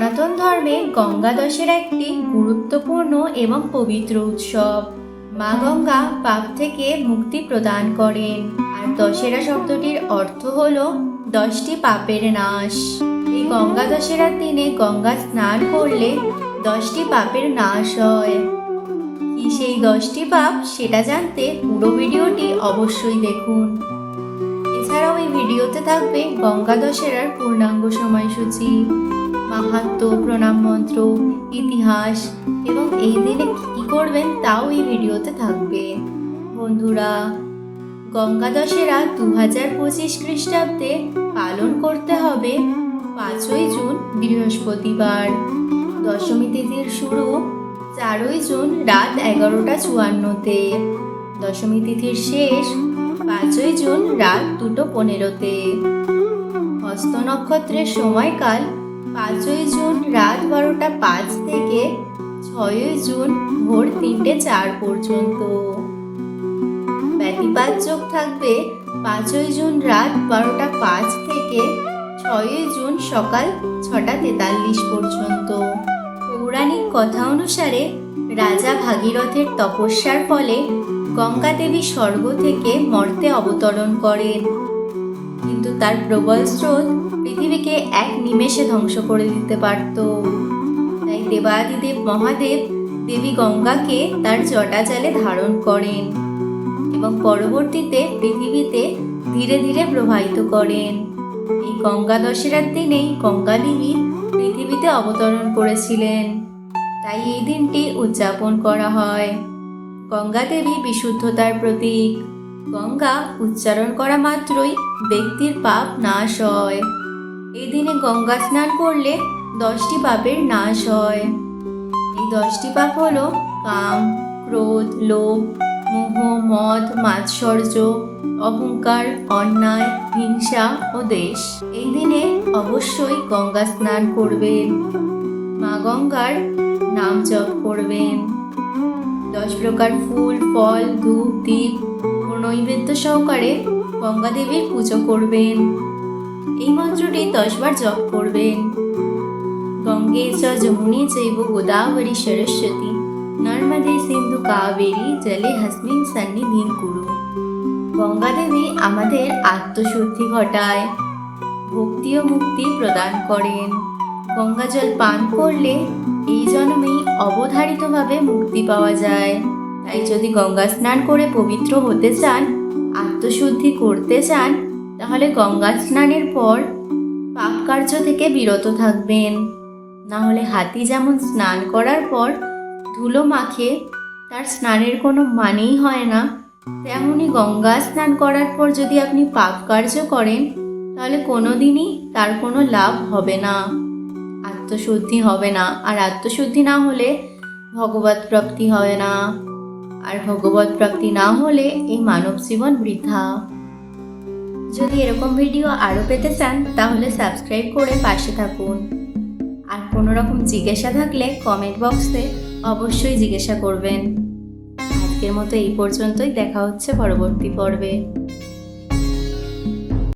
সনাতন ধর্মে গঙ্গা দশেরা একটি গুরুত্বপূর্ণ এবং পবিত্র উৎসব। মা গঙ্গা পাপ থেকে মুক্তি প্রদান করেন। আর দশেরা শব্দটির অর্থ হল দশটি পাপের নাশ। এই গঙ্গা দশেরার দিনে গঙ্গা স্নান করলে দশটি পাপের নাশ হয়। কি সেই দশটি পাপ, সেটা জানতে পুরো ভিডিওটি অবশ্যই দেখুন। এছাড়াও এই ভিডিওতে থাকবে গঙ্গা দশেরার পূর্ণাঙ্গ সময়সূচি। মাহাত্ম, প্রণাম মন্ত্র, ইতিহাস এবং এই দিনে কী করবেন তাও এই ভিডিওতে থাকবে। বন্ধুরা, গঙ্গা দশেরা দু হাজার পঁচিশ খ্রিস্টাব্দে পালন করতে হবে পাঁচই জুন, বৃহস্পতিবার। দশমী তিথির শুরু চারই জুন রাত এগারোটা চুয়ান্নতে। দশমী তিথির শেষ পাঁচই জুন রাত দুটো পনেরোতে। হস্ত নক্ষত্রের সময়কাল পাঁচই জুন রাত বারোটা পাঁচ থেকে ছয়ই জুন ভোর তিনটে চার পর্যন্ত। ব্যতিপাত যোগ থাকবে পাঁচই জুন রাত বারোটা পাঁচ থেকে ছয়ই জুন সকাল ছটা তেতাল্লিশ পর্যন্ত। পৌরাণিক কথা অনুসারে রাজা ভাগীরথের তপস্যার ফলে গঙ্গা দেবী স্বর্গ থেকে মর্তে অবতরণ করেন। কিন্তু তার প্রবল স্রোত পৃথিবীকে এক নিমেষে ধ্বংস করে দিতে পারত। তাই দেবাদিদেব মহাদেব দেবী গঙ্গাকে তার জটা জালে ধারণ করেন এবং পরবর্তীতে পৃথিবীতে ধীরে ধীরে প্রবাহিত করেন। এই গঙ্গা দশেরার দিনেই গঙ্গা দেবী পৃথিবীতে অবতরণ করেছিলেন। তাই এই দিনটি উদযাপন করা হয়। গঙ্গা দেবী বিশুদ্ধতার প্রতীক। গঙ্গা উচ্চারণ করা মাত্রই ব্যক্তির পাপ নাশ হয়। এই দিনে গঙ্গা স্নান করলে দশটি পাপের নাশ হয়। এই দশটি পাপ হলো কাম, ক্রোধ, লোভ, মোহ, মদ, মাৎসর্য, অহংকার, অন্যায়, হিংসা ও দেশ। এই দিনে অবশ্যই গঙ্গা স্নান করবেন। মা গঙ্গার নাম জপ করবেন। দশ প্রকার ফুল, ফল, ধূপ দ্বীপ ও নৈবেদ্য সহকারে গঙ্গা দেবীর পুজো করবেন। এই মন্ত্রটি দশবার জপ করবেন। গঙ্গে চ যমুনে চৈব গোদাবরী সরস্বতী, নর্মদে সিন্ধু কাবেরী জলে হসমিন সন্নিধিন কুরু। গঙ্গা দেবী আমাদের আত্মশুদ্ধি ঘটায়, ভক্তি ও মুক্তি প্রদান করেন। গঙ্গা জল পান করলে এই জন্মেই অবধারিতভাবে মুক্তি পাওয়া যায়। তাই যদি গঙ্গা স্নান করে পবিত্র হতে চান, আত্মশুদ্ধি করতে চান তাহলে গঙ্গা স্নানের পর পাপ কার্য থেকে বিরত থাকবেন। না হলে হাতি যেমন স্নান করার পর ধুলো মাখে, তার স্নানের কোনো মানেই হয় না। তেমনই গঙ্গা স্নান করার পর যদি আপনি পাপ কার্য করেন, তাহলে কোনো দিনই তার কোনো লাভ হবে না। আত্মশুদ্ধি হবে না। আর আত্মশুদ্ধি না হলে ভগবত প্রাপ্তি হবে না। আর ভগবত প্রাপ্তি না হলে এই মানব জীবন বৃথা। যদি এরকম ভিডিও আরও পেতে চান, তাহলে সাবস্ক্রাইব করে পাশে থাকুন। আর কোনো রকম জিজ্ঞাসা থাকলে কমেন্ট বক্সে অবশ্যই জিজ্ঞাসা করবেন। আজকের মতো এই পর্যন্তই। দেখা হচ্ছে পরবর্তী পর্বে।